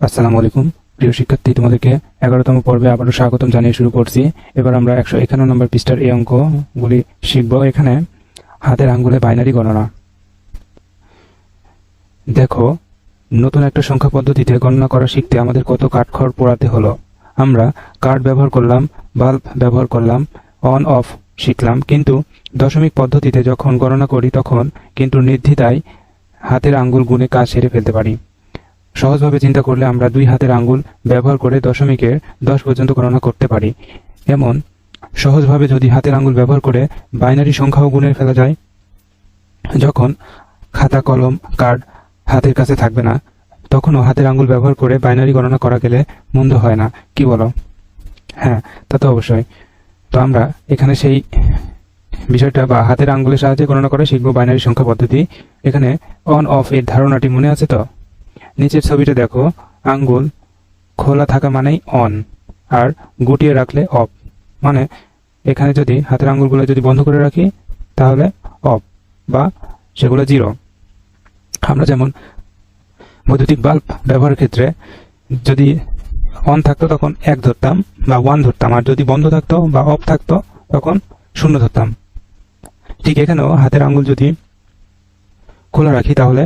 আসসালামু আলাইকুম। প্রিয় শিক্ষার্থী, তোমাদেরকে এগারোতম পর্বে আবারও স্বাগতম জানিয়ে শুরু করছি। এবার আমরা একশো একান্ন নম্বর পৃষ্ঠার এই অঙ্কগুলি শিখব। এখানে হাতের আঙ্গুলে বাইনারি গণনা। দেখো, নতুন একটা সংখ্যা পদ্ধতিতে গণনা করা শিখতে আমাদের কত কাঠখড় পোড়াতে হলো। আমরা কার্ড ব্যবহার করলাম, বাল্ব ব্যবহার করলাম, অন, অফ শিখলাম। কিন্তু দশমিক পদ্ধতিতে যখন গণনা করি, তখন কিন্তু নির্দ্বিধায় হাতের আঙ্গুল গুণে কাজ সেরে ফেলতে পারি। সহজভাবে চিন্তা করলে আমরা দুই হাতের আঙ্গুল ব্যবহার করে দশমিকের দশ পর্যন্ত গণনা করতে পারি। এমন সহজভাবে যদি হাতের আঙ্গুল ব্যবহার করে বাইনারি সংখ্যাও গুণে ফেলা যায়, যখন খাতা, কলম, কার্ড হাতের কাছে থাকবে না, তখনও হাতের আঙ্গুল ব্যবহার করে বাইনারি গণনা করা গেলে মন্দ হয় না। কি বলো? হ্যাঁ তা তো অবশ্যই। তো আমরা এখানে সেই বিষয়টা বা হাতের আঙ্গুলের সাহায্যে গণনা করে শিখব বাইনারি সংখ্যা পদ্ধতি। এখানে অন অফ এর ধারণাটি মনে আছে তো? নিচের ছবিটা দেখো, আঙ্গুল খোলা থাকা মানেই অন আর গুটিয়ে রাখলে অফ মানে এখানে যদি হাতের আঙ্গুলগুলো যদি বন্ধ করে রাখি, তাহলে অফ বা সেগুলো জিরো আমরা যেমন বৈদ্যুতিক বাল্ব ব্যবহারের ক্ষেত্রে যদি অন থাকতো তখন এক ধরতাম বা ওয়ান ধরতাম, আর যদি বন্ধ থাকতো বা অফ থাকতো তখন শূন্য ধরতাম। ঠিক এখানেও হাতের আঙ্গুল যদি খোলা রাখি, তাহলে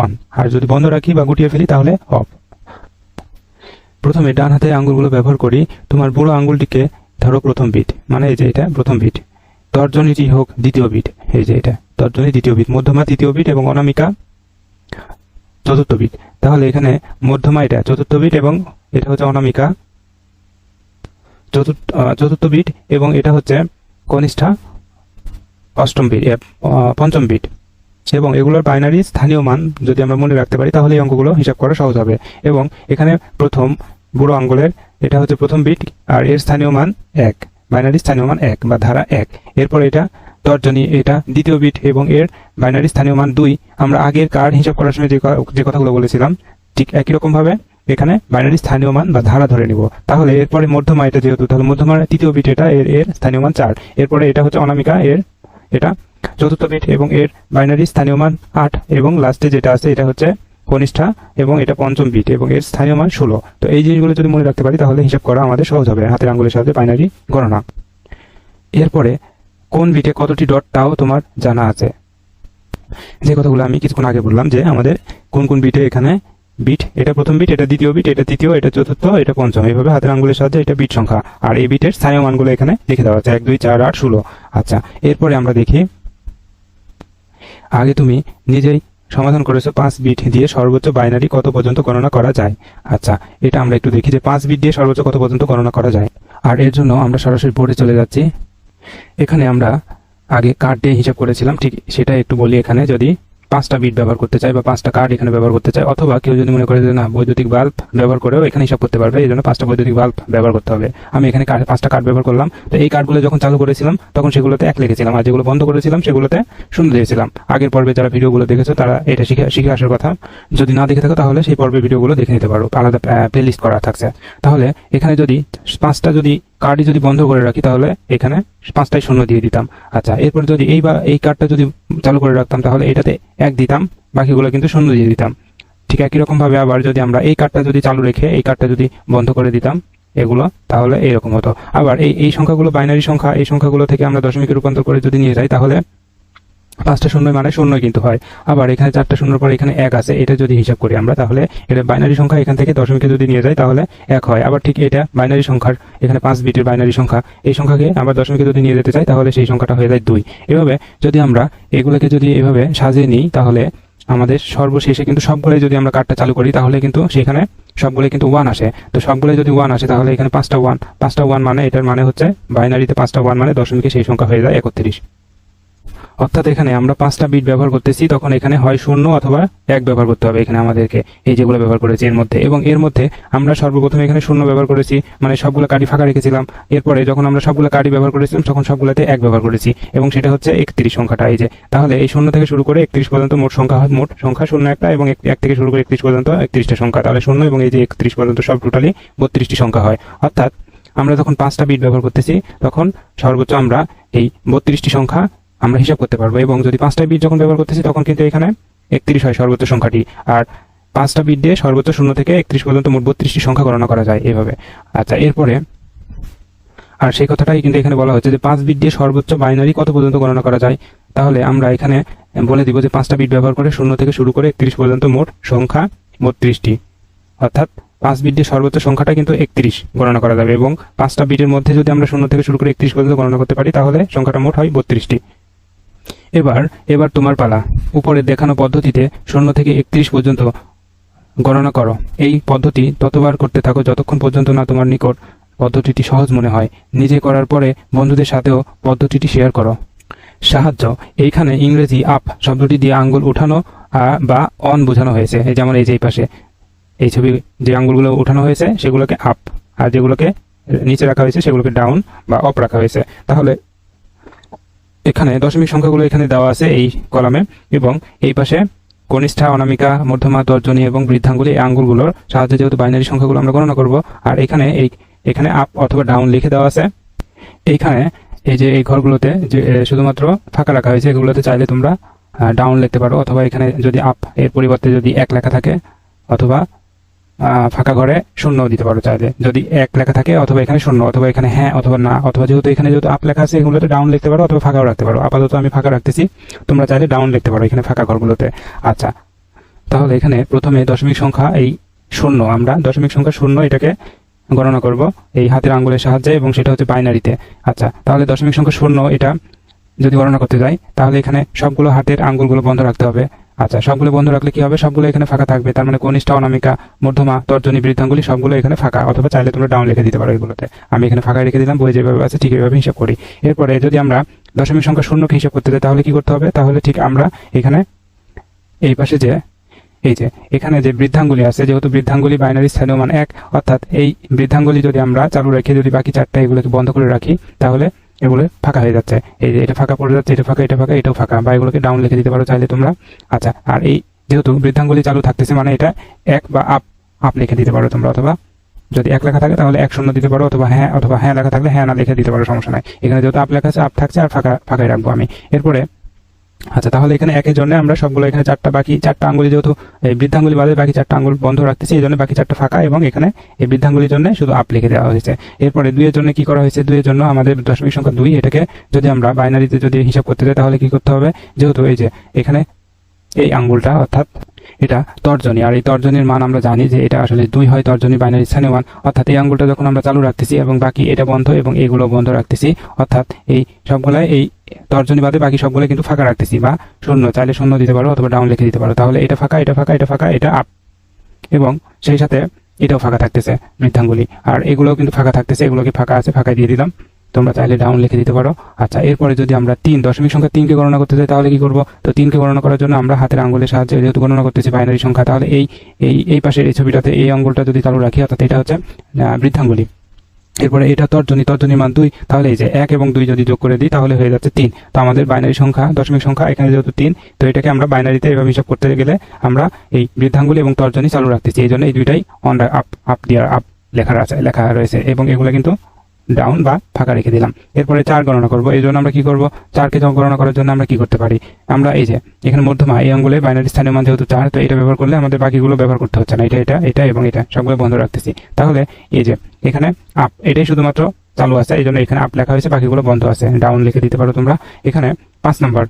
অন। আর যদি বন্ধ রাখি বা গুটিয়ে ফেলি, তাহলে অফ। প্রথমে ডান হাতে আঙ্গুলগুলো ব্যবহার করি। তোমার বুড়ো আঙ্গুলটিকে ধরো প্রথম বিট। মানে এই যে এটা, প্রথম বিট। তর্জনীটি হোক দ্বিতীয় বিট। এই যে এটা, তর্জনী দ্বিতীয় বিট, মধ্যমা তৃতীয় বিট এবং অনামিকা চতুর্থ বিট। তাহলে এখানে মধ্যমা এটা, চতুর্থ বিট এবং এটা হচ্ছে অনামিকা চতুর্থ চতুর্থ বিট এবং এটা হচ্ছে কনিষ্ঠা অষ্টম বিট পঞ্চম বিট। এবং এগুলোর বাইনারি স্থানীয় মান যদি আমরা মনে রাখতে পারি, তাহলে এই অঙ্কগুলো হিসাব করা সহজ হবে। এবং এখানে প্রথম বুড়ো আঙ্গুলের, এটা হচ্ছে প্রথম বিট, আর এর স্থানীয় মান এক বাইনারি স্থানীয় মান এক বা ধারা এক। এরপর এটা তর্জনী, এটা দ্বিতীয় বিট এবং এর বাইনারি স্থানীয় মান দুই। আমরা আগের কার্ড হিসাব করার সময় যে কথাগুলো বলেছিলাম, ঠিক একই রকম ভাবে এখানে বাইনারি স্থানীয় মান বা ধারা ধরে নিব। তাহলে এরপরে মধ্যমা, এটা যেহেতু, তাহলে মধ্যমার তৃতীয় বিট এটা, এর এর স্থানীয় মান চার। এরপরে এটা হচ্ছে অনামিকা, এর, এটা চতুর্থ বিট এবং এর বাইনারি স্থানীয় মান আট এবং লাস্টে যেটা আছে, এটা হচ্ছে কনিষ্ঠা এবং এটা পঞ্চম বিট এবং এর স্থানীয় মান ষোলো। তো এই জিনিসগুলো যদি মনে রাখতে পারি, তাহলে হিসাব করা আমাদের সহজ হবে হাতের আঙ্গুলের সাহায্যে বাইনারি গণনা। এরপরে কোন বিটে কতটি ডট তাও তোমার জানা আছে। যে কথাগুলো আমি কিছুক্ষণ আগে বললাম যে আমাদের কোন কোন বিটে এখানে বিট, এটা প্রথম বিট, এটা দ্বিতীয় বিট, এটা তৃতীয়, এটা চতুর্থ, এটা পঞ্চম, এইভাবে হাতের আঙ্গুলের সাহায্যে এটা বিট সংখ্যা। আর এই বিটের স্থানীয় মানগুলো এখানে লিখে দেওয়া আছে, এক, দুই, চার, আট, ষোলো। আচ্ছা এরপরে আমরা দেখি আগে তুমি নিজেই সমাধান করেছ পাঁচ বিট দিয়ে সর্বোচ্চ বাইনারি কত পর্যন্ত গণনা করা যায়। আচ্ছা এটা আমরা একটু দেখি যে পাঁচ বিট দিয়ে সর্বোচ্চ কত পর্যন্ত গণনা করা যায়। আর এর জন্য আমরা সরাসরি বোর্ডে চলে যাচ্ছি। এখানে আমরা আগে কার্ড দিয়ে হিসাব করেছিলাম, ঠিক সেটা একটু বলি এখানে যদি পাঁচটা বিট ব্যবহার করতে চাই বা পাঁচটা কার্ড এখানে ব্যবহার করতে চাই অথবা কেউ যদি মনে করে যে না, বৈদ্যুতিক বাল্ব ব্যবহার করেও এখানে হিসাব করতে পারবে এই জন্য পাঁচটা বৈদ্যুতিক বাল্ব ব্যবহার করতে হবে। আমি এখানে পাঁচটা কার্ড ব্যবহার করলাম, তো এই কার্ডগুলো যখন চালু করেছিলাম, তখন সেগুলোতে এক লিখেছিলাম, আর যেগুলো বন্ধ করেছিলাম, সেগুলোতে শূন্য দিয়েছিলাম। আগের পর্বে যারা ভিডিওগুলো দেখেছ, তারা এটা শিখে শিখে আসার কথা। যদি না দেখে থাকো, তাহলে সেই পর্বের ভিডিওগুলো দেখে নিতে পারো। আলাদা প্লেলিস্ট করা থাকছে। তাহলে এখানে যদি পাঁচটা যদি কার্ডই যদি বন্ধ করে রাখি তাহলে এখানে পাঁচটায় শূন্য দিয়ে দিতাম। আচ্ছা এরপর যদি এই বা, এই কার্ডটা যদি চালু করে রাখতাম তাহলে এটাতে এক দিতাম, বাকিগুলো কিন্তু শূন্য দিয়ে দিতাম। ঠিক একই রকমভাবে আবার যদি আমরা এই কার্ডটা যদি চালু রেখে এই কার্ডটা যদি বন্ধ করে দিতাম, এগুলো তাহলে এরকম হতো। আবার এই এই সংখ্যাগুলো বাইনারি সংখ্যা, এই সংখ্যাগুলো থেকে আমরা দশমিকে রূপান্তর করে যদি নিয়ে যাই তাহলে পাঁচটা শূন্য মানে শূন্য কিন্তু হয়। আবার এখানে চারটা শূন্যর পর এখানে এক আছে, এটা যদি হিসাব করি আমরা, তাহলে এটা বাইনারি সংখ্যা এখান থেকে দশমিকে যদি নিয়ে যাই, তাহলে এক হয়। আবার ঠিক এটা বাইনারি সংখ্যার, এখানে পাঁচ বিটের বাইনারি সংখ্যা, এই সংখ্যাকে আবার দশমিকে যদি নিয়ে যেতে চাই, তাহলে সেই সংখ্যাটা হয়ে যায় দুই। এভাবে যদি আমরা এগুলোকে যদি এভাবে সাজিয়ে নিই, তাহলে আমাদের সর্বশেষে কিন্তু সবগুলোই যদি আমরা কার্ডটা চালু করি, তাহলে কিন্তু সেখানে সবগুলোই কিন্তু ওয়ান আসে। তো সবগুলোই যদি ওয়ান আসে, তাহলে এখানে পাঁচটা ওয়ান পাঁচটা ওয়ান মানে এটার মানে হচ্ছে বাইনারিতে পাঁচটা ওয়ান মানে দশমিকে সেই সংখ্যা হয়ে যায় একত্রিশ। অর্থাৎ এখানে আমরা পাঁচটা বিট ব্যবহার করতেছি, তখন এখানে হয় শূন্য অথবা এক ব্যবহার করতে হবে এখানে আমাদেরকে এই যেগুলো ব্যবহার করেছি এর মধ্যে। এবং এর মধ্যে আমরা সর্বপ্রথম এখানে শূন্য ব্যবহার করেছি মানে সবগুলো কার্ডই ফাঁকা রেখেছিলাম। এরপরে যখন আমরা সবগুলো কার্ডই ব্যবহার করেছিলাম, তখন সবগুলোতে এক ব্যবহার করেছি এবং সেটা হচ্ছে একত্রিশ সংখ্যাটা। এই যে, তাহলে এই শূন্য থেকে শুরু করে একত্রিশ পর্যন্ত মোট সংখ্যা হয়, মোট সংখ্যা শূন্য একটা এবং এক থেকে শুরু করে একত্রিশ পর্যন্ত একত্রিশটা সংখ্যা। তাহলে শূন্য এবং এই যে একত্রিশ পর্যন্ত সব টোটালি বত্রিশটি সংখ্যা হয়। অর্থাৎ আমরা যখন পাঁচটা বিট ব্যবহার করতেছি, তখন সর্বোচ্চ আমরা এই বত্রিশটি সংখ্যা আমরা হিসাব করতে পারব। এবং যদি পাঁচটা বিট যখন ব্যবহার করতেছি, তখন কিন্তু এখানে একত্রিশ হয় সর্বোচ্চ সংখ্যাটি। আর পাঁচটা বিট দিয়ে সর্বোচ্চ শূন্য থেকে একত্রিশ পর্যন্ত মোট বত্রিশটি সংখ্যা গণনা করা যায় এভাবে। আচ্ছা এরপরে, আর সেই কথাটাই কিন্তু এখানে বলা হচ্ছে যে পাঁচ বিট দিয়ে সর্বোচ্চ বাইনারি কত পর্যন্ত গণনা করা যায়? তাহলে আমরা এখানে বলে দিব যে পাঁচটা বিট ব্যবহার করে শূন্য থেকে শুরু করে একত্রিশ পর্যন্ত মোট সংখ্যা বত্রিশটি। অর্থাৎ পাঁচ বিট দিয়ে সর্বোচ্চ সংখ্যাটা কিন্তু একত্রিশ গণনা করা যাবে। এবং পাঁচটা বিটের মধ্যে যদি আমরা শূন্য থেকে শুরু করে একত্রিশ পর্যন্ত গণনা করতে পারি, তাহলে সংখ্যাটা মোট হয় বত্রিশটি। এবার এবার তোমার পালা। উপরে দেখানো পদ্ধতিতে শূন্য থেকে একত্রিশ পর্যন্ত গণনা করো। এই পদ্ধতি ততবার করতে থাকো যতক্ষণ পর্যন্ত না তোমার নিকট পদ্ধতিটি সহজ মনে হয়। নিজে করার পরে বন্ধুদের সাথেও পদ্ধতিটি শেয়ার করো। সাহায্য। এইখানে ইংরেজি আপ শব্দটি দিয়ে আঙ্গুল উঠানো বা অন বোঝানো হয়েছে। এই যেমন এই যে পাশে। এই ছবি যে আঙ্গুলগুলো উঠানো হয়েছে সেগুলোকে আপ আর যেগুলোকে নিচে রাখা হয়েছে সেগুলোকে ডাউন বা অফ রাখা হয়েছে। তাহলে এখানে দশমিক সংখ্যাগুলো এখানে দেওয়া আছে এই কলামে এবং এই পাশে কনিষ্ঠা, অনামিকা, মধ্যমা, তর্জনী এবং বৃদ্ধাঙ্গুলি এই আঙ্গুলগুলোর সাহায্যে যেহেতু বাইনারি সংখ্যাগুলো আমরা গণনা করব, আর এখানে এই, এখানে আপ অথবা ডাউন লিখে দেওয়া আছে। এইখানে এই যে এই ঘরগুলোতে যে শুধুমাত্র ফাঁকা রাখা হয়েছে, এগুলোতে চাইলে তোমরা ডাউন লিখতে পারো অথবা এখানে যদি আপ এর পরিবর্তে যদি এক লেখা থাকে অথবা ফাঁকা ঘরে শূন্য দিতে পারো চাইলে। যদি এক লেখা থাকে, অথবা এখানে শূন্য, অথবা এখানে হ্যাঁ অথবা না, অথবা যেহেতু এখানে যেহেতু আপ লেখা আছে, এগুলোতে ডাউন লিখতে পারো অথবা ফাঁকাও রাখতে পারো। আপাতত আমি ফাঁকা রাখতেছি। তোমরা চাইলে ডাউন লিখতে পারো এখানে ফাঁকা ঘরগুলোতে। আচ্ছা তাহলে এখানে প্রথমে দশমিক সংখ্যা এই শূন্য, আমরা দশমিক সংখ্যা শূন্য এটাকে গণনা করব এই হাতের আঙ্গুলের সাহায্যে এবং সেটা হচ্ছে বাইনারিতে আচ্ছা তাহলে দশমিক সংখ্যা শূন্য এটা যদি গণনা করতে যাই, তাহলে এখানে সবগুলো হাতের আঙ্গুলগুলো বন্ধ রাখতে হবে। আচ্ছা সবগুলো বন্ধ রাখলে কি হবে? সবগুলো এখানে ফাঁকা থাকবে। তার মানে কনিষ্ঠ, অনামিকা, মধ্যমা, তর্জনী বৃদ্ধাঙ্গুলি সবগুলো এখানে ফাঁকা। অথবা চাইলে তোমরা ডাউন লিখে দিতে পারো এগুলোতে। আমি এখানে ফাঁকা রেখে দিলাম বই যেভাবে আছে ঠিক এইভাবে হিসাব করি। এরপরে যদি আমরা দশমিক সংখ্যা শূন্যকে হিসাব করতে যাই, তাহলে কি করতে হবে? তাহলে ঠিক আমরা এখানে এই পাশে যে, এই যে, এখানে যে বৃদ্ধাঙ্গুলি আছে, যেহেতু বৃদ্ধাঙ্গুলি বাইনারি স্থানীয় মান এক, অর্থাৎ এই বৃদ্ধাঙ্গুলি যদি আমরা চালু রেখে যদি বাকি চারটা এগুলোকে বন্ধ করে রাখি, তাহলে এগুলো ফাঁকা হয়ে যাচ্ছে। এই যে এটা ফাঁকা পড়ে যাচ্ছে, এটা ফাঁকা এটা ফাঁকা, এটাও ফাঁকা। বা এগুলোকে ডাউন লিখে দিতে পারো চাইলে তোমরা। আচ্ছা আর এই যেহেতু বৃদ্ধাঙ্গুলি চালু থাকতেছে মানে এটা এক বা আপ আপ লিখে দিতে পারো তোমরা, অথবা যদি এক লেখা থাকে তাহলে এক শূন্য দিতে পারো, অথবা হ্যাঁ অথবা হ্যাঁ লেখা থাকলে হ্যাঁ না লিখে দিতে পারো, সমস্যা নাই। এখানে যেহেতু আপ লেখা আছে আপ থাকছে, আর ফাঁকা, ফাঁকাই রাখব আমি। এরপরে আচ্ছা তাহলে এখানে একের জন্য আমরা সবগুলো এখানে চারটা বাকি, চারটা আঙ্গুলি যেহেতু, এই বৃদ্ধাঙ্গুলি বাদে বাকি চারটা আঙ্গুল বন্ধ রাখতেছি, এই জন্য বাকি চারটা ফাঁকা এবং এখানে এই বৃদ্ধাঙ্গুলির জন্য শুধু আপ লিখে দেওয়া হয়েছে। এরপরে দুইয়ের জন্য কি করা হয়েছে? দুইয়ের জন্য আমাদের দশমিক সংখ্যা দুই, এটাকে যদি আমরা বাইনারিতে যদি হিসাব করতে যাই, তাহলে কি করতে হবে? যেহেতু এই যে, এখানে এই আঙ্গুলটা অর্থাৎ এটা তর্জনী। আর এই তর্জনীর মান আমরা জানি যে এটা আসলে দুই হয়, তর্জনী বাইনারি স্থানীয় মান অর্থাৎ এই আঙ্গুলটা যখন আমরা চালু রাখতেছি এবং বাকি এটা বন্ধ এবং এগুলো বন্ধ রাখতেছি, অর্থাৎ এই সবগুলাই এই তর্জনী বাদে বাকি সবগুলো কিন্তু ফাঁকা রাখতেছি বা শূন্য, চাইলে শূন্য দিতে পারো অথবা ডাউন লিখে দিতে পারো। তাহলে এটা ফাঁকা এটা ফাঁকা এটা ফাঁকা, এটা আপ এবং সেই সাথে এটাও ফাঁকা থাকতেছে বৃদ্ধাঙ্গুলি আর এগুলোও কিন্তু ফাঁকা থাকতেছে এগুলোকে ফাঁকা আছে? ফাঁকা দিয়ে দিলাম। তোমরা চাইলে ডাউন লিখে দিতে পারো। আচ্ছা এরপরে যদি আমরা তিন দশমিক সংখ্যা তিনকে গণনা করতে চাই, তাহলে কি করব? তো তিনকে গণনা করার জন্য আমরা হাতের আঙ্গুলের সাহায্যে যেহেতু গণনা করতেছি বাইনারি সংখ্যা, তাহলে এই এই এই পাশের এই ছবিটাতে এই আঙ্গুলটা যদি চালু রাখি, অর্থাৎ এটা হচ্ছে বৃদ্ধাঙ্গুলি। এরপরে এটা তর্জনী তর্জনী মান দুই, তাহলে এই যে এক এবং দুই যদি যোগ করে দিই, তাহলে হয়ে যাচ্ছে তিন। তো আমাদের বাইনারি সংখ্যা, দশমিক সংখ্যা এখানে যেহেতু তিন, তো এটাকে আমরা বাইনারিতে এভাবে হিসাব করতে গেলে আমরা এই বৃদ্ধাঙ্গুলি এবং তর্জনী চালু রাখতেছি। এই জন্য এই দুইটাই অন আপ আপ দিয়ে আপ লেখা আছে, লেখা রয়েছে এবং এগুলো কিন্তু ডাউন বা ফাঁকা রেখে দিলাম। এরপরে চার গণনা করব। এই জন্য আমরা কি করব? চারকে গণনা করার জন্য আমরা কি করতে পারি? আমরা এই যে, এখানে মধ্যমা এই আঙ্গুলে বাইনারি স্থানীয় মান যেহেতু চার, তো এটা ব্যবহার করলে আমাদের বাকিগুলো ব্যবহার করতে হচ্ছে না। এটা এটা এটা এবং এটা সবগুলো বন্ধ রাখতেছি। তাহলে এই যে, এখানে আপ এটাই শুধুমাত্র চালু আছে। এই জন্য এখানে আপ লেখা হয়েছে, বাকিগুলো বন্ধ আছে। ডাউন লিখে দিতে পারো তোমরা। এখানে পাঁচ নাম্বার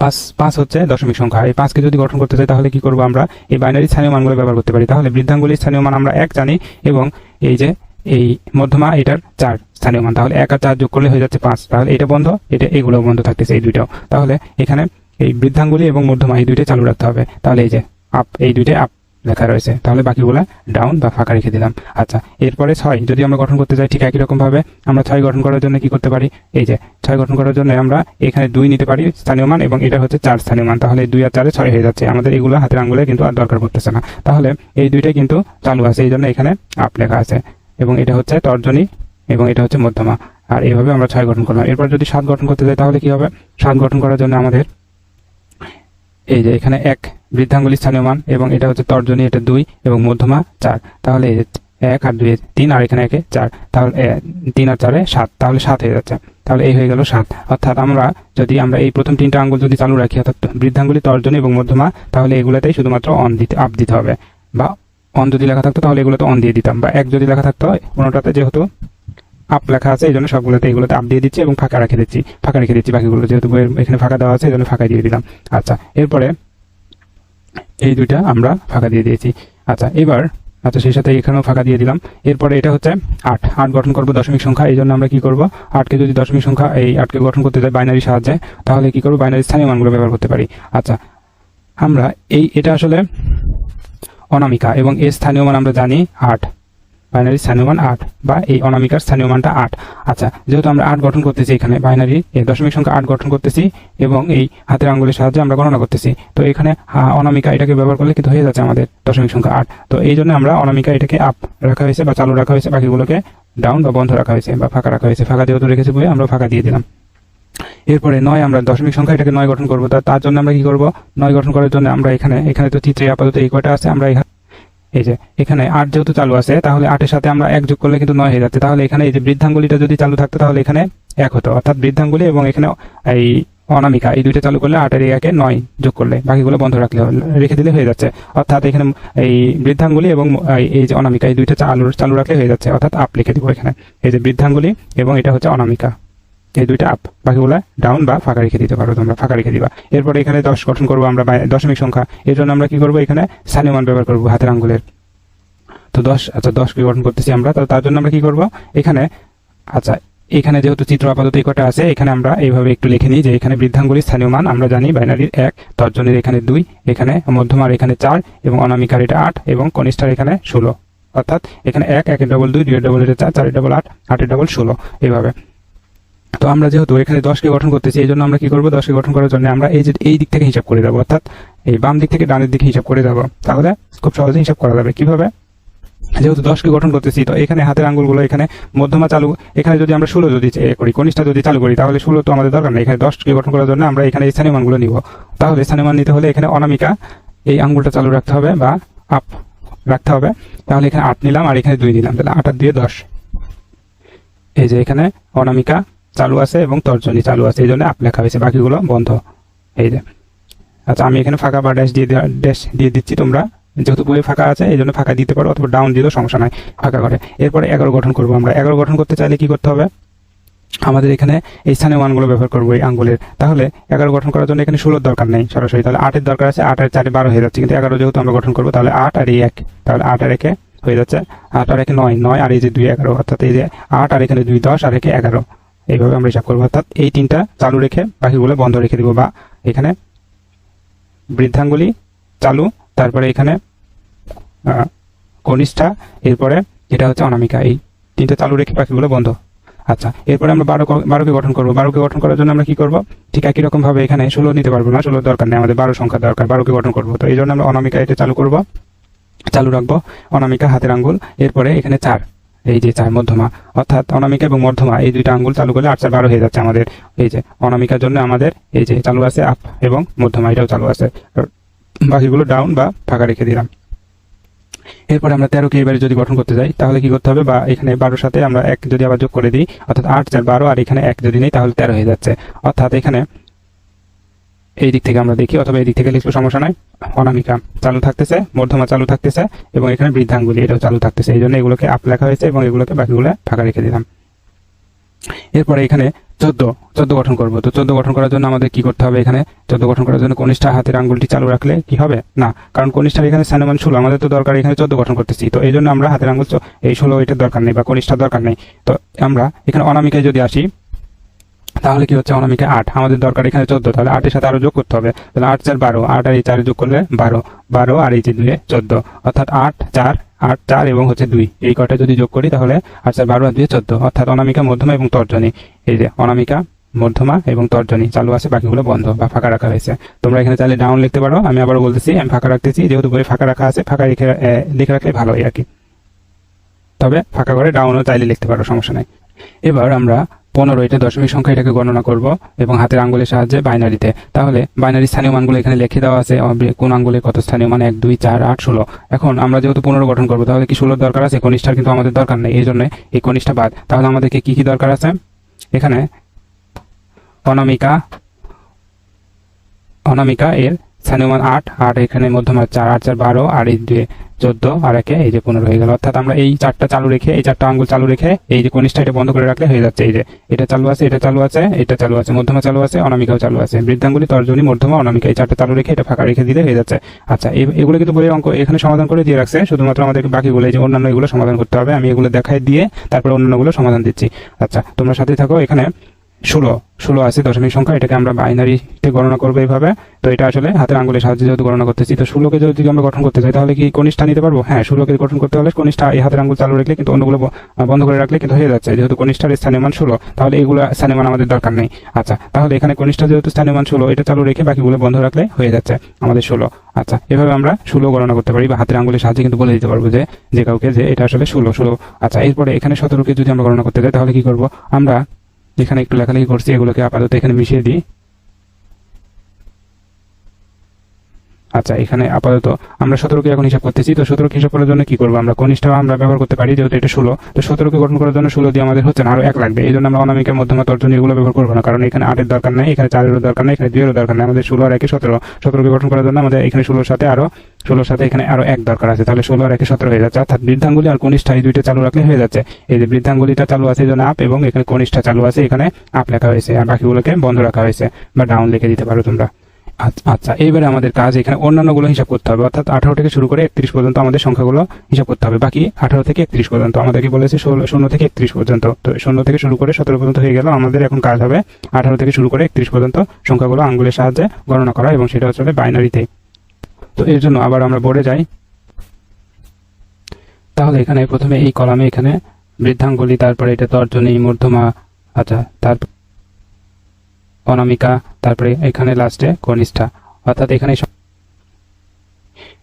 পাঁচ পাঁচ হচ্ছে দশমিক সংখ্যা। এই পাঁচকে যদি গঠন করতে চাই, তাহলে কি করব আমরা? এই বাইনারি স্থানীয় মানগুলো ব্যবহার করতে পারি। তাহলে বৃদ্ধাঙ্গুলির স্থানীয় মান আমরা এক জানি এবং এই যে এই মধ্যমা এটার চার স্থানীয় মান। তাহলে এক আর চার যোগ করলে হয়ে যাচ্ছে পাঁচ। তাহলে এটা বন্ধ, এটা এগুলো বন্ধ থাকতেছে এই দুইটাও। তাহলে এখানে এই বৃদ্ধাঙ্গুলি এবং মধ্যমা এই দুইটাই চালু রাখতে হবে। তাহলে এই যে আপ এই দুইটাই আপ লেখা রয়েছে। তাহলে বাকিগুলা ডাউন বা ফাঁকা রেখে দিলাম। আচ্ছা এরপরে ছয়, যদি আমরা গঠন করতে চাই ঠিক একই রকম ভাবে আমরা ছয় গঠন করার জন্য কি করতে পারি? এই যে ছয় গঠন করার জন্য আমরা এখানে দুই নিতে পারি স্থানীয় মান এবং এটা হচ্ছে চার স্থানীয় মান। তাহলে দুই আর চারে ছয় হয়ে যাচ্ছে। আমাদের এগুলো হাতের আঙ্গুলে কিন্তু আর দরকার পড়তেছে না। তাহলে এই দুইটাই কিন্তু চালু আছে। এই জন্য এখানে আপ লেখা আছে। এবং এটা হচ্ছে তর্জনী এবং এটা হচ্ছে মধ্যমা। আর এইভাবে আমরা ছয় গঠন করলাম। এরপর যদি সাত গঠন করতে যাই, তাহলে কি হবে? সাত গঠন করার জন্য আমাদের এই যে এখানে এক বৃদ্ধাঙ্গুলি স্থানীয় মান এবং এটা হচ্ছে তর্জনী, এটা দুই এবং মধ্যমা চার। তাহলে এক আর দুই, তিন আর এখানে একে চার। তাহলে তিন আর চারে সাত। তাহলে সাত হয়ে যাচ্ছে। তাহলে এই হয়ে গেল সাত। অর্থাৎ আমরা যদি আমরা এই প্রথম তিনটা আঙ্গুল যদি চালু রাখি, অর্থাৎ বৃদ্ধাঙ্গুলি তর্জনী এবং মধ্যমা, তাহলে এগুলোতেই শুধুমাত্র অন দিতে, আপ দিতে হবে বা অন যদি লেখা থাকতো, তাহলে এগুলোতে অন দিয়ে দিতাম। বা এক যদি লেখা থাকতো কোনোটাতে যেহেতু আপ লেখা আছে এই জন্য সবগুলোতে এগুলোতে আপ দিয়ে দিচ্ছি এবং ফাঁকা রেখে দিচ্ছি। ফাঁকা রেখে দিচ্ছি, বাকিগুলো যেহেতু এখানে ফাঁকা দেওয়া আছে এই জন্য ফাঁকা দিয়ে দিলাম। আচ্ছা এরপরে এই দুইটা আমরা ফাঁকা দিয়ে দিয়েছি। আচ্ছা এবার আচ্ছা সেই সাথে এখানেও ফাঁকা দিয়ে দিলাম। এরপরে এটা হচ্ছে আট। আট গঠন করব দশমিক সংখ্যা এই জন্য আমরা কি করব? আটকে যদি দশমিক সংখ্যা এই আটকে গঠন করতে যাই বাইনারি সাহায্যে, তাহলে কি করব? বাইনারি স্থানীয় মানগুলো ব্যবহার করতে পারি। আচ্ছা আমরা এই, এটা আসলে অনামিকা এবং এর স্থানীয় মান আমরা জানি আট। বাইনারি স্থানীয় মান আট বা এই অনামিকার স্থানীয় মানটা আট। আচ্ছা যেহেতু আমরা আট গঠন করতেছি এখানে বাইনারি এই দশমিক সংখ্যা আট গঠন করতেছি এবং এই হাতের আঙ্গুলের সাহায্যে আমরা গণনা করতেছি। তো এখানে অনামিকা এটাকে ব্যবহার করলে কিন্তু হয়ে যাচ্ছে আমাদের দশমিক সংখ্যা আট। তো এই জন্য আমরা অনামিকা এটাকে আপ রাখা হয়েছে বা চালু রাখা হয়েছে, বাকিগুলোকে ডাউন বা বন্ধ রাখা হয়েছে বা ফাঁকা রাখা হয়েছে। ফাঁকা যেহেতু রেখেছি বই আমরা ফাঁকা দিয়ে দিলাম। এরপরে নয়, আমরা দশমিক সংখ্যা এটাকে নয় গঠন করব। তার জন্য আমরা কি করব? নয় গঠন করার জন্য আমরা এখানে এখানে তো চিত্রে আপাতত এই কয়টা আছে, আমরা এখানে এই যে, এখানে আট যেহেতু চালু আছে, তাহলে আটের সাথে আমরা এক যোগ করলে কিন্তু নয় হয়ে যাচ্ছে। তাহলে এখানে এই যে বৃদ্ধাঙ্গুলিটা যদি চালু থাকতো, তাহলে এখানে এক হতো। অর্থাৎ বৃদ্ধাঙ্গুলি এবং এখানে এই অনামিকা, এই দুইটা চালু করলে আটের একে নয় যোগ করলে বাকিগুলো বন্ধ রাখলে রেখে দিলে হয়ে যাচ্ছে। অর্থাৎ এখানে এই বৃদ্ধাঙ্গুলি এবং এই যে অনামিকা, এই দুইটা চালু চালু রাখলে হয়ে যাচ্ছে। অর্থাৎ আপ লিখে দিব এখানে। এই যে বৃদ্ধাঙ্গুলি এবং এটা হচ্ছে অনামিকা। এই দুইটা আপ বাকিগুলো ডাউন বা ফাঁকা রেখে দিতে পারো তোমরা, ফাঁকা রেখে দিবা। এরপরে এখানে দশ গঠন করব আমরা দশমিক সংখ্যা। এর জন্য আমরা কি করব এখানে স্থানীয় মান ব্যবহার করব হাতের আঙ্গুলের। তো দশ আচ্ছা দশ কি গঠন করতেছি আমরা, তো তার জন্য আমরা কি করব? এখানে আচ্ছা এখানে যেহেতু চিত্র আপাতত কটা আছে, এখানে আমরা এইভাবে একটু লিখে নিই যে এখানে বৃদ্ধাঙ্গুলির স্থানীয় মান আমরা জানি, বাইনারির এক, তর্জনের এখানে দুই, এখানে মধ্যমার এখানে চার, এবং অনামিকার এটা আট, এবং কনিষ্ঠার এখানে ষোলো। অর্থাৎ এখানে এক, একের ডবল দুই, দুইয়ের ডবল এটা চার, চারের ডবল আট, আটের ডবল ষোলো। এইভাবে। তো আমরা যেহেতু এখানে দশকে গঠন করতেছি, এই জন্য আমরা কি করব? দশকে গঠন করার জন্য আমরা এই যে, এই দিক থেকে হিসাব করে যাব, অর্থাৎ এই বাম দিক থেকে ডানের দিকে হিসাব করে যাব। তাহলে খুব সহজে হিসাব করা যাবে। কীভাবে? যেহেতু দশকে গঠন করতেছি, তো এখানে হাতের আঙ্গুলগুলো, এখানে মধ্যমা চালু, এখানে যদি আমরা ষোলো যদি করি, কনিষ্ঠা যদি চালু করি, তাহলে ষোলো তো আমাদের দরকার নেই। এখানে দশকে গঠন করার জন্য আমরা এখানে স্থানীয় মানগুলো নিব। তাহলে স্থানীয় মান নিতে হলে এখানে অনামিকা, এই আঙ্গুলটা চালু রাখতে হবে বা আপ রাখতে হবে। তাহলে এখানে আট নিলাম আর এখানে দুই দিলাম তাহলে আট আর দুই দশ। এই যে এখানে অনামিকা চালু আছে এবং তর্জনী চালু আছে এই জন্য আপ লেখা হয়েছে। বাকিগুলো বন্ধ। এই যে আচ্ছা আমি এখানে ফাঁকা বা ড্যাশ দিয়ে ড্যাশ দিয়ে দিচ্ছি তোমরা। যেহেতু বইয়ে ফাঁকা আছে এই জন্য ফাঁকা দিতে পারো অথবা ডাউন দিলেও সমস্যা নাই, ফাঁকা করে। এরপরে এগারো গঠন করব আমরা। এগারো গঠন করতে চাইলে কি করতে হবে? আমাদের এখানে এই স্থানীয় ওয়ানগুলো ব্যবহার করব, এই আঙ্গুলের। তাহলে এগারো গঠন করার জন্য এখানে ষোলোর দরকার নেই সরাসরি। তাহলে আটের দরকার আছে, আট আর চারে বারো হয়ে যাচ্ছে। কিন্তু এগারো যেহেতু আমরা গঠন করব, তাহলে আট আর এই এক। তাহলে আট আর একে হয়ে যাচ্ছে, আট আর একে নয়। নয় আর এই যে দুই, এগারো। অর্থাৎ এই যে আট আর এখানে দুই, দশ আর একে এগারো। এইভাবে আমরা হিসাব করব। অর্থাৎ এই তিনটা চালু রেখে বাকিগুলো বন্ধ রেখে দিব বা এখানে বৃদ্ধাঙ্গুলি চালু, তারপরে এখানে কনিষ্ঠা, এরপরে এটা হচ্ছে অনামিকা। এই তিনটা চালু রেখে বাকিগুলো বন্ধ। আচ্ছা এরপরে আমরা বারো বারোকে গঠন করব। বারোকে গঠন করার জন্য আমরা কি করব? ঠিক একই রকম ভাবে এখানে ষোলো নিতে পারব না, ষোলোর দরকার নেই, আমাদের বারো সংখ্যা দরকার, বারোকে গঠন করব। তো এই জন্য আমরা অনামিকা এটা চালু করব, চালু রাখব, অনামিকা হাতের আঙ্গুল, এরপরে এখানে চার। এই যে চার মধ্যমা, অর্থাৎ অনামিকা এবং মধ্যমা, এই দুইটা আঙ্গুল চালু করলে আট চার বারো হয়ে যাচ্ছে আমাদের। এই যে অনামিকার জন্য আমাদের এই যে চালু আছে আপ এবং মধ্যমা, এটাও চালু আছে। বাকিগুলো ডাউন বা ফাঁকা রেখে দিলাম। এরপরে আমরা তেরোকে এবারে যদি গঠন করতে যাই, তাহলে কি করতে হবে? বা এখানে বারোর সাথে আমরা এক যদি আবার যোগ করে দিই, অর্থাৎ আট চার বারো, আর এখানে এক যদি নেই, তাহলে তেরো হয়ে যাচ্ছে। অর্থাৎ এখানে এই দিক থেকে আমরা দেখি, অথবা এই দিক থেকে লিখলে সমস্যা নাই। অনামিকা চালু থাকতেছে, মধ্যমা চালু থাকতেছে, এবং এখানে বৃদ্ধাঙ্গুলি, এটাও চালু থাকতেছে। এই জন্য এগুলোকে আপ লেখা হয়েছে এবং এগুলোকে বাকিগুলো ফাঁকা রেখে দিলাম। এরপরে এখানে চোদ্দ চোদ্দ গঠন করব। তো চোদ্দ গঠন করার জন্য আমাদের কি করতে হবে এখানে? চোদ্দ গঠন করার জন্য কনিষ্ঠা হাতের আঙ্গুলটি চালু রাখলে কি হবে? না, কারণ কনিষ্ঠার এখানে স্থানমান ষোলো, আমাদের তো দরকার এখানে চোদ্দ গঠন করতেছি। তো এই জন্য আমরা হাতের আঙ্গুল এই ষোলো এটার দরকার নেই বা কনিষ্ঠার দরকার নেই। তো আমরা এখানে অনামিকায় যদি আসি তাহলে কি হচ্ছে? অনামিকা আট। আমাদের দরকার এখানে চোদ্দ। তাহলে আটের সাথে আরও যোগ করতে হবে। তাহলে আট চার বারো। আট আর এই চারে যোগ করলে বারো। বারো আর এই যে দুয়ে চোদ্দ। অর্থাৎ আট চার আট চার এবং হচ্ছে দুই। এই কটা যদি যোগ করি তাহলে আট চার বারো আর দুয়ে চোদ্দ। অর্থাৎ অনামিকা মধ্যমা এবং তর্জনী। এই যে অনামিকা মধ্যমা এবং তর্জনী চালু আছে বাকিগুলো বন্ধ বা ফাঁকা রাখা হয়েছে। তোমরা এখানে চাইলে ডাউন লিখতে পারো। আমি আবারও বলতেছি আমি ফাঁকা রাখতেছি। যেহেতু বই ফাঁকা রাখা আছে ফাঁকা আহ, লিখে রাখলে ভালো হয় আর কি। তবে ফাঁকা করে ডাউনও চাইলে লিখতে পারো সমস্যা নাই। এবার আমরা পনেরো এটা দশমিক সংখ্যা এটাকে গণনা করব এবং হাতের আঙ্গুলের সাহায্যে বাইনারিতে। তাহলে বাইনারি স্থানীয় মানগুলো এখানে লিখে দেওয়া আছে কোন আঙ্গুলে কত স্থানীয় মান? এক, দুই, চার, আট, ষোলো। এখন আমরা যেহেতু পনেরো গঠন করব, তাহলে কি ষোলোর দরকার আছে? কনিষ্ঠার কিন্তু আমাদের দরকার নেই, এই জন্য এই কনিষ্ঠা বাদ। তাহলে আমাদেরকে কি কি দরকার আছে? এখানে অনামিকা অনামিকা এর স্থানীয় মান আট আট এখানে মধ্যমা চার, আট, চার, বারো আর এই দুয়ে চোদ্দ, আর একে এই যে পনেরো হয়ে গেল। অর্থাৎ আমরা এই চারটা চালু রেখে, এই চারটা আঙ্গুল চালু রেখে এই যে কনিষ্ঠা এটা বন্ধ করে রাখলে হয়ে যাচ্ছে। এই যে এটা চালু আছে, এটা চালু আছে, এটা চালু আছে, মধ্যমা চালু আছে, অনামিকাও চালু আছে। বৃদ্ধাঙ্গুলি তর্জনী, মধ্যমা, অনামিকা এই চারটা চালু রেখে এটা ফাঁকা রেখে দিলে হয়ে যাচ্ছে। আচ্ছা এগুলো কিন্তু বইয়ের অঙ্ক এখানে সমাধান করে দিয়ে রাখছে। শুধুমাত্র আমাদের বাকিগুলো যে অন্যান্য এগুলো সমাধান করতে হবে। আমি এগুলো দেখাই দিয়ে তারপরে অন্যান্যগুলো সমাধান দিচ্ছি। আচ্ছা তোমরা সাথে থাকো এখানে। ষোলো ষোলো আছে দশমিক সংখ্যা এটাকে আমরা বাইনারিতে গণনা করব এইভাবে। তো এটা আসলে হাতের আঙ্গুলের সাহায্যে যেহেতু গণনা করতেছি তো ষোলোকে যদি আমরা গঠন করতে চাই তাহলে কি কনিষ্ঠা নিতে পারব? হ্যাঁ ষোলোকে গঠন করতে হলে কনিষ্ঠা এই হাতের আঙ্গুল চালু রাখলে কিন্তু অন্যগুলো বন্ধ করে রাখলে কিন্তু হয়ে যাচ্ছে। যেহেতু কনিষ্ঠার স্থানীয় মান ষোলো তাহলে এগুলো স্থানীয় মান আমাদের দরকার নেই। আচ্ছা তাহলে এখানে কনিষ্ঠা যেহেতু স্থানীয় মান ষোলো এটা চালু রেখে বাকিগুলো বন্ধ রাখলে হয়ে যাচ্ছে আমাদের ষোলো। আচ্ছা এভাবে আমরা ষোলো গণনা করতে পারি বা হাতের আঙ্গুলের সাহায্যে কিন্তু বলে দিতে পারব যে যে কাউকে যে এটা আসলে ষোলো ষোলো। আচ্ছা এরপরে এখানে সতেরোকে যদি আমরা গণনা করতে যাই তাহলে কি করব? আমরা এখানে একটু লেখালেখি করছি এগুলোকে আপাতত এখানে মিশিয়ে দিই। আচ্ছা এখানে আপাতত আমরা সতেরোকে এখন হিসাব করতেছি, তো সতেরোকে হিসাব করার জন্য কি করব? আমরা কনিষ্ঠা আমরা ব্যবহার করতে পারি, যেহেতু এটা ষোলো, তো সতেরোকে গঠন করার জন্য ষোলো দিয়ে আমাদের হচ্ছে না, আরও এক লাগবে। এই জন্য আমরা অনামিকের মধ্যমা তর্জনী এগুলো ব্যবহার করব না, কারণ এখানে আটের দরকার নেই, এখানে চারেরও দরকার নেই, এখানে দুইয়েরও দরকার নেই, আমাদের ষোলো আর একে সতেরো। সতেরোকে গঠন করার জন্য আমাদের এখানে ষোলোর সাথে আরও, ষোলোর সাথে এখানে আরও এক দরকার আছে, তাহলে ষোলো আর একে সতেরো হয়ে যাচ্ছে। অর্থাৎ বৃদ্ধাঙ্গুলি আর কনিষ্ঠা এই দুইটা চালু রাখলে হয়ে যাচ্ছে। এই যে বৃদ্ধাঙ্গুলিটা চালু আছে, এই জন্য আপ এবং এখানে কনিষ্ঠা চালু আছে, এখানে আপ লেখা হয়েছে, আর বাকিগুলোকে বন্ধ রাখা হয়েছে, বা ডাউন লিখে দিতে পারো তোমরা। আচ্ছা, আচ্ছা এইবারে আমাদের কাজ এখানে অন্যান্যগুলো হিসাব করতে হবে। অর্থাৎ আঠারো থেকে শুরু করে একত্রিশ পর্যন্ত আমাদের সংখ্যাগুলো হিসাব করতে হবে। বাকি আঠারো থেকে একত্রিশ পর্যন্ত আমাদেরকে বলেছে ষোলো শূন্য থেকে একত্রিশ পর্যন্ত। তো শূন্য থেকে শুরু করে সতেরো পর্যন্ত হয়ে গেল। আমাদের এখন কাজ হবে আঠারো থেকে শুরু করে একত্রিশ পর্যন্ত সংখ্যাগুলো আঙ্গুলের সাহায্যে গণনা করা এবং সেটা হচ্ছে বাইনারিতে। তো এর জন্য আবার আমরা বোর্ডে যাই। তাহলে এখানে প্রথমে এই কলামে এখানে বৃদ্ধাঙ্গুলি তারপরে এটা তর্জনী মধ্যমা আচ্ছা তার অনামিকা তারপরে এখানে লাস্টে কনিষ্ঠা। অর্থাৎ এখানে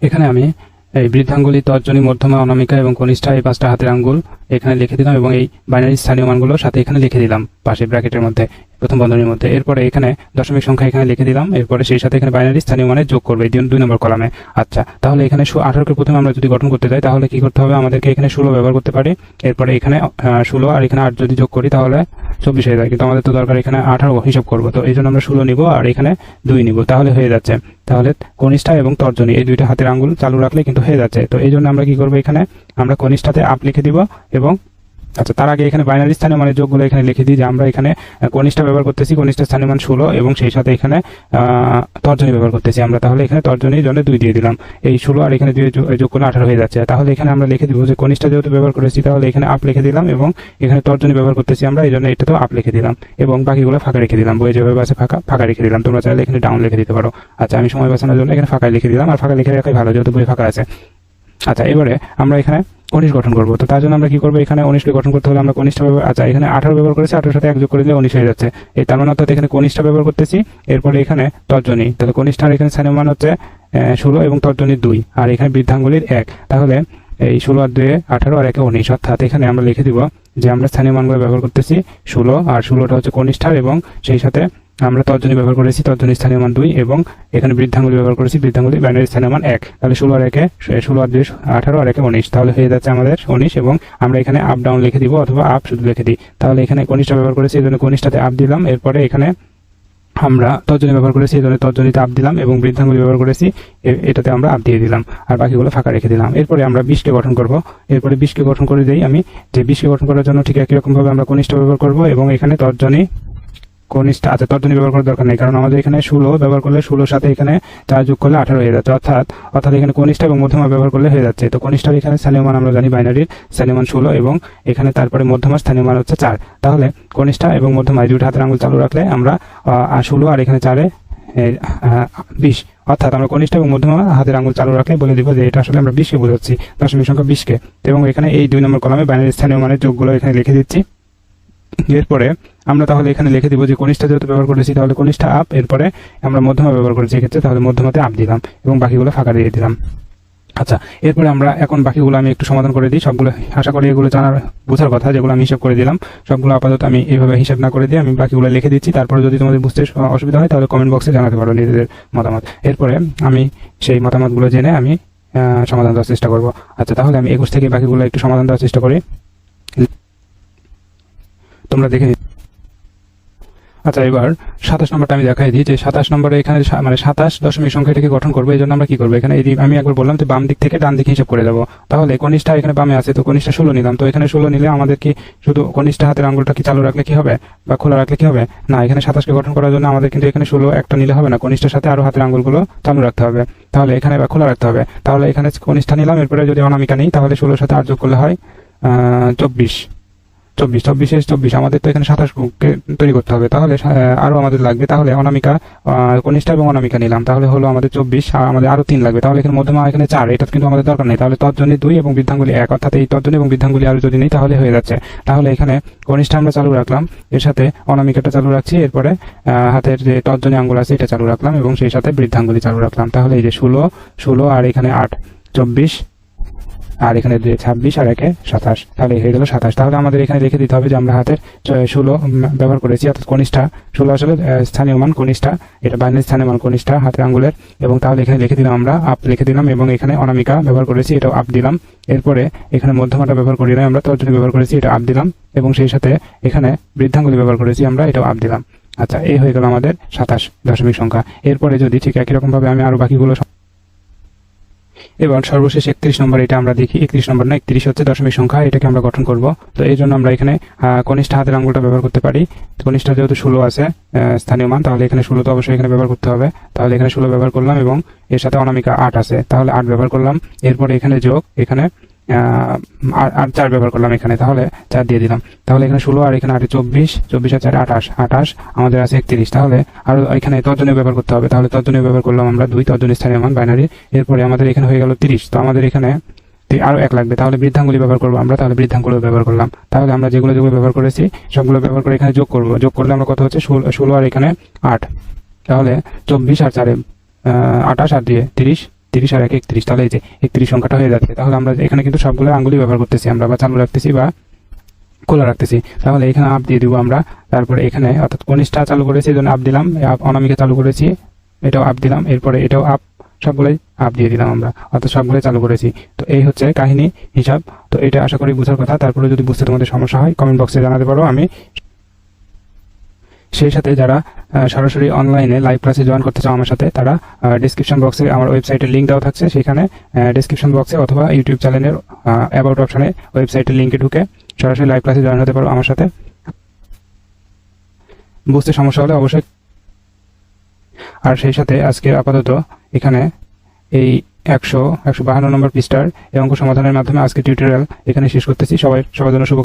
এখানে আমি এই বৃদ্ধাঙ্গুলি তর্জনী, মধ্যমা, অনামিকা এবং কনিষ্ঠা এই পাঁচটা হাতের আঙ্গুল এখানে লিখে দিলাম এবং এই বাইনারি স্থানীয় মানগুলো সাথে এখানে লিখে দিলাম, পাশে ব্র্যাকেটের মধ্যে, প্রথম বন্ধনীর মধ্যে। এরপরে এখানে দশমিক সংখ্যা এখানে লিখে দিলাম, এরপরে সেই সাথে এখানে বাইনারি স্থানীয় মানে যোগ করবে দুই- নম্বর কলামে। আচ্ছা তাহলে এখানে আঠারোকে প্রথমে আমরা যদি গঠন করতে যাই, তাহলে কি করতে হবে? আমাদেরকে এখানে ষোলো ব্যবহার করতে পারি। এরপরে এখানে ষোলো আর এখানে আট যদি যোগ করি, তাহলে চব্বিশ হয়ে যায় কিন্তু আমাদের তো দরকার এখানে আঠারো হিসাব করব। তো এই জন্য আমরা ষোলো নিব আর এখানে দুই নিব। তাহলে হয়ে যাচ্ছে। তাহলে কনিষ্ঠা এবং তর্জনী, এই দুইটা হাতের আঙ্গুল চালু রাখলে কিন্তু হয়ে যাচ্ছে। তো এই জন্য আমরা কি করব এখানে? আমরা কনিষ্ঠাতে আপ লিখে দিব এবং আচ্ছা তার আগে এখানে বাইনারি স্থানে মানে যোগগুলো এখানে লিখে দিই যে আমরা এখানে কনিষ্ঠা ব্যবহার করতেছি, কনিষ্ঠা স্থানীয় মান ষোলো এবং সেই সাথে এখানে তর্জনী ব্যবহার করতেছি আমরা। তাহলে এখানে তর্জনীর জন্য দুই দিয়ে দিলাম। এই ষোলো আর এখানে দুই যোগ- করলে আঠারো হয়ে যাচ্ছে। তাহলে এখানে আমরা লিখে দিব যে কনিষ্ঠা যেহেতু ব্যবহার করেছি, তাহলে এখানে আপ লিখে দিলাম এবং এখানে তর্জনী ব্যবহার করতেছি আমরা, এই জন্য এটাতেও আপ লিখে দিলাম এবং বাকিগুলো ফাঁকা রেখে দিলাম। বই যেভাবে আছে ফাঁকা ফাঁকা রেখে দিলাম। তোমরা চাইলে এখানে ডাউন লিখে দিতে পারো। আচ্ছা আমি সময় বাঁচানোর জন্য এখানে ফাঁকা লিখে দিলাম। আর ফাঁকা লিখে রাখাই ভালো, যেহেতু বই ফাঁকা আছে। আচ্ছা এবারে আমরা এখানে উনিশ গঠন করব। তো তার জন্য আমরা কি করব? এখানে উনিশকে গঠন করতে হলে আমরা কনিষ্ঠা ব্যবহার আচ্ছা এখানে আঠারো ব্যবহার করেছি, আঠারোর সাথে এক যোগ করে দিলে উনিশ হয়ে যাচ্ছে। এই তার মানে অর্থাৎ এখানে কনিষ্ঠা ব্যবহার করতেছি, এরপরে এখানে তর্জনী। তাহলে কনিষ্ঠার এখানে স্থানীয় মান হচ্ছে ষোলো এবং তর্জনীর দুই, আর এখানে বৃদ্ধাঙ্গুলির এক। তাহলে এই ষোলো আর দুয়ে আঠারো আর একে উনিশ, অর্থাৎ এখানে আমরা লিখে দিব যে আমরা স্থানীয় মানগুলো ব্যবহার করতেছি ষোলো, আর ষোলোটা হচ্ছে কনিষ্ঠার এবং সেই সাথে আমরা তর্জনী ব্যবহার করেছি, তর্জনী স্থানীয় মান দুই এবং এখানে বৃদ্ধাঙ্গুলি ব্যবহার করেছি, বৃদ্ধাঙ্গুলি বাইনারি স্থানীয় মান এক। তাহলে ষোলো আর একে, ষোলো আর দুই, আঠারো আর একে উনিশ। তাহলে হয়ে যাচ্ছে আমাদের উনিশ এবং আমরা এখানে আপ ডাউন লিখে দিব অথবা আপ শুধু লিখে দিই। তাহলে এখানে কনিষ্ঠা ব্যবহার করেছি, এই জন্য কনিষ্ঠাতে আপ দিলাম। এরপরে এখানে আমরা তর্জনী ব্যবহার করেছি, এই জন্য তর্জনীতে আপ দিলাম এবং বৃদ্ধাঙ্গুলি ব্যবহার করেছি এটাতে আমরা আপ দিয়ে দিলাম। আর বাকিগুলো ফাঁকা রেখে দিলাম। এরপরে আমরা বিশকে গঠন করব। এরপরে বিশকে গঠন করে দিই আমি। যে বিশকে গঠন করার জন্য ঠিক একই রকম ভাবে আমরা কনিষ্ঠ ব্যবহার করব এবং এখানে তর্জনী কনিষ্ঠা আচ্ছা তর্জনী ব্যবহার করার দরকার নেই, কারণ আমাদের এখানে ষোলো, ব্যবহার করলে ষোলোর সাথে এখানে চার যোগ করলে আঠারো হয়ে যাচ্ছে, অর্থাৎ অর্থাৎ এখানে কনিষ্ঠা এবং মধ্যমা ব্যবহার করলে হয়ে যাচ্ছে। তো কনিষ্ঠার এখানে স্থানীয় মান আমরা জানি বাইনারির স্থানীয় মান ষোলো এবং এখানে তারপরে মধ্যমা স্থানীয় মান হচ্ছে চার। তাহলে কনিষ্ঠা এবং মধ্যমা দুটো হাতের আঙুল চালু রাখলে আমরা ষোলো আর এখানে চারে বিশ। অর্থাৎ আমরা কনিষ্ঠ এবং মধ্যমা হাতের আঙুল চালু রাখলে বলে দিব যে এটা আসলে আমরা বিশকে বোঝাচ্ছি, দশমিক সংখ্যা বিশকে। এবং এখানে এই দুই নম্বর কলামে বাইনারি স্থানীয় মানের যোগগুলো এখানে লিখে দিচ্ছি। এরপরে আমরা তাহলে এখানে লিখে দিব যে কনিষ্ঠা যেহেতু ব্যবহার করেছি, তাহলে কনিষ্ঠা আপ এরপরে আমরা মধ্যমা ব্যবহার করেছি, এক্ষেত্রে তাহলে মধ্যমাতে আপ দিলাম এবং বাকিগুলো ফাঁকা দিয়ে দিলাম। আচ্ছা এরপরে আমরা এখন বাকিগুলো আমি একটু সমাধান করে দিই। সবগুলো, আশা করি এগুলো জানার, বোঝার কথা যেগুলো আমি হিসাব করে দিলাম। সবগুলো আপাতত আমি এইভাবে হিসাব না করে দিয়ে আমি বাকিগুলো লিখে দিচ্ছি। তারপরে যদি তোমাদের বুঝতে অসুবিধা হয়, তাহলে কমেন্ট বক্সে জানাতে পারো নিজেদের মতামত। এরপরে আমি সেই মতামতগুলো জেনে আমি সমাধান দেওয়ার চেষ্টা করব। আচ্ছা তাহলে আমি একুশ থেকে বাকিগুলো একটু সমাধান দেওয়ার চেষ্টা করি। তোমরা দেখে। আচ্ছা এবার সাতাশ নম্বরটা আমি দেখাই দিই যে সাতাশ নম্বরে এখানে মানে সাতাশ দশমিক সংখ্যাটাকে গঠন করব, এই জন্য আমরা কি করব? এখানে আমি একবার বললাম যে বাম দিক থেকে ডান দিকে হিসাব করে যাব তাহলে কনিষ্ঠা এখানে বামে আছে, তো কনিষ্ঠা ষোলো নিলাম। তো এখানে ষোলো নিলে আমাদের কি শুধু কনিষ্ঠা হাতের আঙ্গুলটা কি চালু রাখলে কি হবে? বা খোলা রাখলে কি হবে? না, এখানে সাতাশকে গঠন করার জন্য আমাদের কিন্তু এখানে ষোলো একটা নিলে হবে না। কনিষ্ঠার সাথে আরও হাতের আঙ্গুলগুলো চালু রাখতে হবে। তাহলে এখানে বা খোলা রাখতে হবে। তাহলে এখানে কনিষ্ঠা নিলাম, এরপরে যদি অনামিকা নিই, তাহলে ষোলোর সাথে আর যোগ করলে হয় চব্বিশ। চব্বিশ, চব্বিশে চব্বিশ। আমাদের তো এখানে সাতাশ তৈরি করতে হবে। তাহলে আরও আমাদের লাগবে। তাহলে অনামিকা কনিষ্ঠা এবং অনামিকা নিলাম। তাহলে হলো আমাদের চব্বিশ, আর আমাদের আরও তিন লাগবে। তাহলে এখানে মধ্যমা, এখানে চার। এটা কিন্তু আমাদের দরকার নেই। তাহলে তর্জনী দুই এবং বৃদ্ধাঙ্গুলি এক। অর্থাৎ এই তর্জনী এবং বৃদ্ধাঙ্গুলি আরও যদি নেই, তাহলে হয়ে যাচ্ছে। তাহলে এখানে কনিষ্ঠা আমরা চালু রাখলাম। এর সাথে অনামিকাটা চালু রাখছি। এরপরে হাতের যে তর্জনী আঙ্গুল আছে, এটা চালু রাখলাম এবং সেই সাথে বৃদ্ধাঙ্গুলি চালু রাখলাম। তাহলে এই যে ষোলো ষোলো আর এখানে আট। চব্বিশ আর এখানে ছাব্বিশ আর একে সাতাশ। তাহলে হয়ে গেল সাতাশ। তাহলে আমাদের এখানে লিখে দিতে হবে যে আমরা হাতের ষোলো ব্যবহার করেছি, অর্থাৎ কনিষ্ঠা। ষোলো আসলে স্থানীয় মান কনিষ্ঠা। এটা বাইনারি স্থানীয় মান কনিষ্ঠা, হাতের আঙ্গুলের। এবং তাহলে এখানে লিখে দিলাম আমরা, আপ লিখে দিলাম এবং এখানে অনামিকা ব্যবহার করেছি, এটাও আপ দিলাম। এরপরে এখানে মধ্যমাটা ব্যবহার করি নাই, আমরা তর্জনী ব্যবহার করেছি, এটা আপ দিলাম। এবং সেই সাথে এখানে বৃদ্ধাঙ্গুলি ব্যবহার করেছি, আমরা এটাও আপ দিলাম। আচ্ছা এই হয়ে গেল আমাদের সাতাশ দশমিক সংখ্যা। এরপরে যদি ঠিক একই রকম ভাবে আমি আরও বাকিগুলো এবার সর্বশেষ একত্রিশ নম্বর, এটা আমরা দেখি, একত্রিশ নম্বর না, একত্রিশ হচ্ছে দশমিক সংখ্যা, এটাকে আমরা গঠন করব। তো এই জন্য আমরা এখানে কনিষ্ঠ হাতের আঙুলটা ব্যবহার করতে পারি। কনিষ্ঠ যেহেতু ষোলো আছে স্থানীয় মান, তাহলে এখানে ষোলো তো অবশ্যই এখানে ব্যবহার করতে হবে। তাহলে এখানে ষোলো ব্যবহার করলাম এবং এর সাথে অনামিকা আট আছে। তাহলে আট ব্যবহার করলাম। এরপর এখানে যোগ, এখানে আর চার ব্যবহার করলাম এখানে, তাহলে চার দিয়ে দিলাম। তাহলে এখানে ষোলো আর এখানে আটে চব্বিশ চব্বিশ আর চারে আঠাশ আঠাশ, আমাদের আছে একত্রিশ। তাহলে আর এখানে তর্জনীয় ব্যবহার করতে হবে। তাহলে তর্জনীয় ব্যবহার করলাম আমরা দুই, তর্জনী স্থানীয় মান বাইনারি এরপরে আমাদের এখানে হয়ে গেল তিরিশ। তো আমাদের এখানে তি- আরও এক লাগবে। তাহলে বৃদ্ধাঙ্গুলি ব্যবহার করব আমরা, তাহলে বৃদ্ধাঙ্গুলি ব্যবহার করলাম। তাহলে আমরা যেগুলো যেগুলো ব্যবহার করেছি, সবগুলো ব্যবহার করে এখানে যোগ করব। যোগ করলে আমরা কত হচ্ছে? ষোলো আর এখানে আট। তাহলে চব্বিশ আর চারে আঠাশ আর দিয়ে তিরিশ। তিরিশ আর এক একত্রিশ, তাহলে যে একত্রিশ সংখ্যাটা হয়ে যাচ্ছে, তাহলে আমরা এখানে কিন্তু সবগুলো আঙ্গুলি ব্যবহার করতেছি, আমরা বা চালু রাখতেছি বা খোলা রাখতেছি। তাহলে এখানে আপ দিয়ে দিব আমরা, তারপরে এখানে অর্থাৎ কনিষ্ঠা চালু করেছি জন্য আপ দিলাম, আপ অনামিকা চালু করেছি, এটাও আপ দিলাম, এরপরে এটাও আপ, সবগুলোই আপ দিয়ে দিলাম আমরা, অর্থাৎ সবগুলোই চালু করেছি। তো এই হচ্ছে কাহিনী, হিসাব, তো এটা আশা করি বোঝার কথা, তারপরে যদি বুঝতে তোমাদের সমস্যা হয় কমেন্ট বক্সে জানাতে পারো, আমি সেই সাথে যারা সরাসরি অনলাইনে লাইভ ক্লাসে জয়েন করতে চাও আমার সাথে, তারা ডিসক্রিপশন বক্সে আমার ওয়েবসাইটের লিঙ্ক দেওয়া থাকছে। সেখানে ডিসক্রিপশন বক্সে অথবা ইউটিউব চ্যানেলের অ্যাবাউট অপশানে ওয়েবসাইটের লিঙ্কে ঢুকে সরাসরি লাইভ ক্লাসে জয়েন হতে পারো আমার সাথে। বুঝতে সমস্যা হলে অবশ্যই আর সেই সাথে আজকে আপাতত এখানে এই একশো একশো বাহান্ন নম্বর পৃষ্ঠার এই অঙ্ক সমাধানের মাধ্যমে আজকে টিউটোরিয়াল এখানে শেষ করতেছি। সবাই, সবার জন্য শুভ